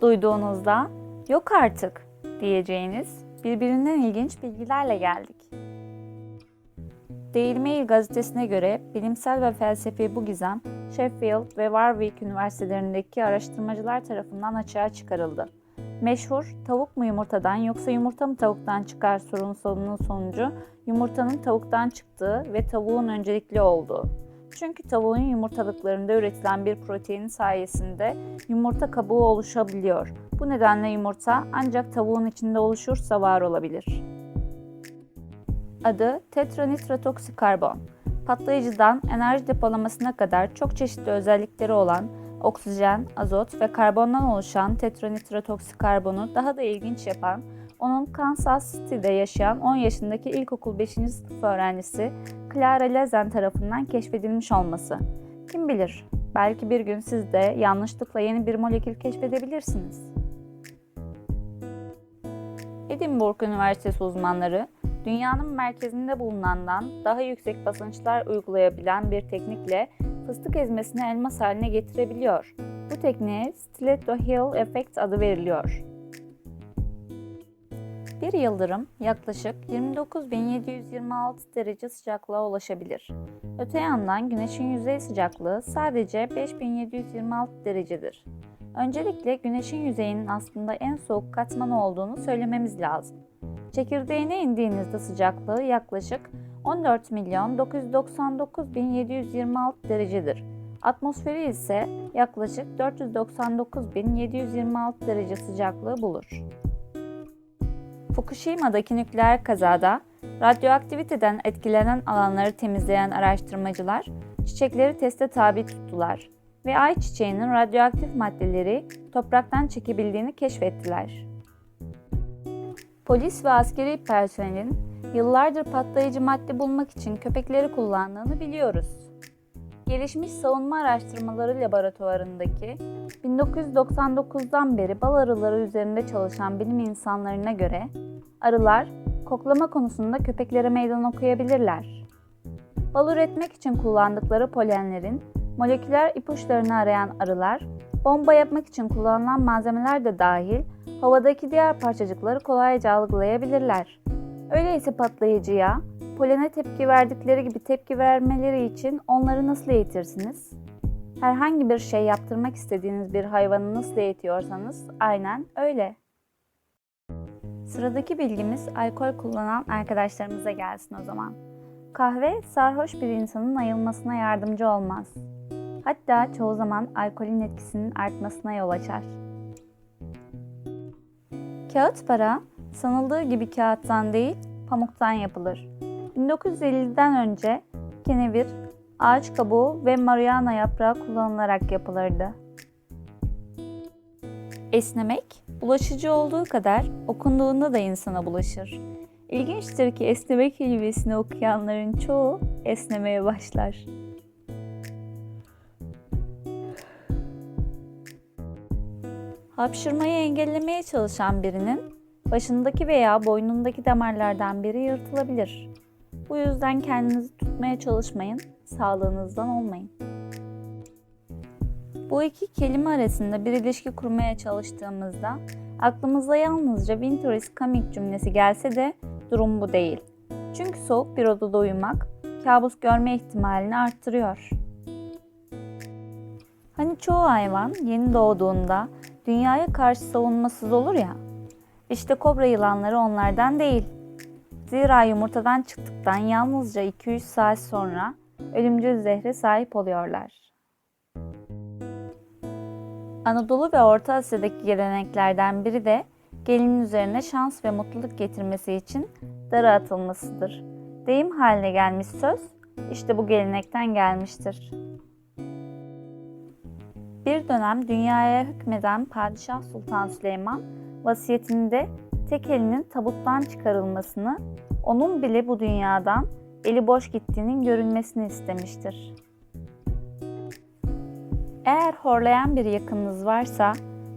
Duyduğunuzda yok artık diyeceğiniz birbirinden ilginç bilgilerle geldik. Daily Mail gazetesine göre bilimsel ve felsefi bu gizem Sheffield ve Warwick üniversitelerindeki araştırmacılar tarafından açığa çıkarıldı. Meşhur tavuk mu yumurtadan yoksa yumurta mı tavuktan çıkar sorunsalının sonucu yumurtanın tavuktan çıktığı ve tavuğun öncelikli olduğu. Çünkü tavuğun yumurtalıklarında üretilen bir protein sayesinde yumurta kabuğu oluşabiliyor. Bu nedenle yumurta ancak tavuğun içinde oluşursa var olabilir. Adı tetranitrotoksikarbon. Patlayıcıdan enerji depolamasına kadar çok çeşitli özellikleri olan oksijen, azot ve karbondan oluşan tetranitrotoksikarbonu daha da ilginç yapan, onun Kansas City'de yaşayan 10 yaşındaki ilkokul 5. sınıf öğrencisi Clara Lezen tarafından keşfedilmiş olması. Kim bilir, belki bir gün siz de yanlışlıkla yeni bir molekül keşfedebilirsiniz. Edinburgh Üniversitesi uzmanları, dünyanın merkezinde bulunandan daha yüksek basınçlar uygulayabilen bir teknikle fıstık ezmesini elmas haline getirebiliyor. Bu tekniğe Stiletto Hill Effect adı veriliyor. Bir yıldırım yaklaşık 29.726 derece sıcaklığa ulaşabilir. Öte yandan güneşin yüzey sıcaklığı sadece 5726 derecedir. Öncelikle güneşin yüzeyinin aslında en soğuk katmanı olduğunu söylememiz lazım. Çekirdeğine indiğinizde sıcaklığı yaklaşık 14 milyon 999 bin 726 derecedir. Atmosferi ise yaklaşık 499 bin 726 derece sıcaklığı bulur. Fukushima'daki nükleer kazada radyoaktiviteden etkilenen alanları temizleyen araştırmacılar çiçekleri teste tabi tuttular ve ayçiçeğinin radyoaktif maddeleri topraktan çekebildiğini keşfettiler. Polis ve askeri personelin yıllardır patlayıcı madde bulmak için köpekleri kullandığını biliyoruz. Gelişmiş Savunma Araştırmaları Laboratuvarındaki 1999'dan beri bal arıları üzerinde çalışan bilim insanlarına göre arılar koklama konusunda köpeklere meydan okuyabilirler. Bal üretmek için kullandıkları polenlerin moleküler ipuçlarını arayan arılar, bomba yapmak için kullanılan malzemeler de dahil havadaki diğer parçacıkları kolayca algılayabilirler. Öyleyse patlayıcıya, polene tepki verdikleri gibi tepki vermeleri için onları nasıl eğitirsiniz? Herhangi bir şey yaptırmak istediğiniz bir hayvanı nasıl eğitiyorsanız aynen öyle. Sıradaki bilgimiz alkol kullanan arkadaşlarımıza gelsin o zaman. Kahve sarhoş bir insanın ayılmasına yardımcı olmaz. Hatta çoğu zaman alkolün etkisinin artmasına yol açar. Kağıt para sanıldığı gibi kağıttan değil, pamuktan yapılır. 1950'den önce kenevir, ağaç kabuğu ve marihuana yaprağı kullanılarak yapılırdı. Esnemek, bulaşıcı olduğu kadar okunduğunda da insana bulaşır. İlginçtir ki esnemek kelimesini okuyanların çoğu esnemeye başlar. Hapşırmayı engellemeye çalışan birinin başındaki veya boynundaki damarlardan biri yırtılabilir. Bu yüzden kendinizi tutmaya çalışmayın, sağlığınızdan olmayın. Bu iki kelime arasında bir ilişki kurmaya çalıştığımızda aklımıza yalnızca winter is coming cümlesi gelse de durum bu değil. Çünkü soğuk bir odada uyumak kabus görme ihtimalini arttırıyor. Hani çoğu hayvan yeni doğduğunda dünyaya karşı savunmasız olur ya. İşte kobra yılanları onlardan değil. Zira yumurtadan çıktıktan yalnızca 2-3 saat sonra ölümcül zehre sahip oluyorlar. Anadolu ve Orta Asya'daki geleneklerden biri de gelinin üzerine şans ve mutluluk getirmesi için darı atılmasıdır. Deyim haline gelmiş söz, işte bu gelenekten gelmiştir. Bir dönem dünyaya hükmeden Padişah Sultan Süleyman vasiyetinde tek elinin tabuttan çıkarılmasını, onun bile bu dünyadan eli boş gittiğinin görülmesini istemiştir. Eğer horlayan bir yakınınız varsa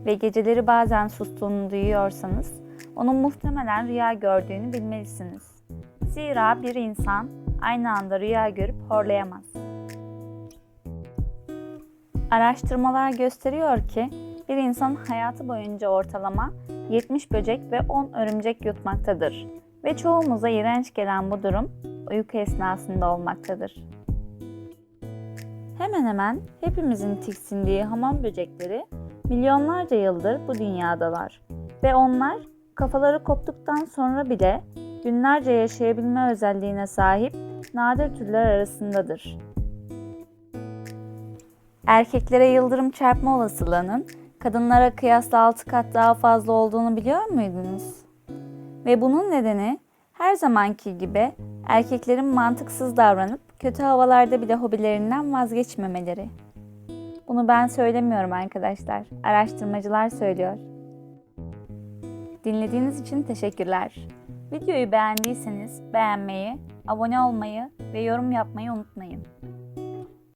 ve geceleri bazen sustuğunu duyuyorsanız, onun muhtemelen rüya gördüğünü bilmelisiniz. Zira bir insan aynı anda rüya görüp horlayamaz. Araştırmalar gösteriyor ki bir insan hayatı boyunca ortalama 70 böcek ve 10 örümcek yutmaktadır. Ve çoğumuza iğrenç gelen bu durum uyku esnasında olmaktadır. Hemen hemen hepimizin tiksindiği hamam böcekleri milyonlarca yıldır bu dünyadalar. Ve onlar kafaları koptuktan sonra bile günlerce yaşayabilme özelliğine sahip nadir türler arasındadır. Erkeklere yıldırım çarpma olasılığının kadınlara kıyasla 6 kat daha fazla olduğunu biliyor muydunuz? Ve bunun nedeni her zamanki gibi erkeklerin mantıksız davranıp kötü havalarda bile hobilerinden vazgeçmemeleri. Bunu ben söylemiyorum arkadaşlar. Araştırmacılar söylüyor. Dinlediğiniz için teşekkürler. Videoyu beğendiyseniz beğenmeyi, abone olmayı ve yorum yapmayı unutmayın.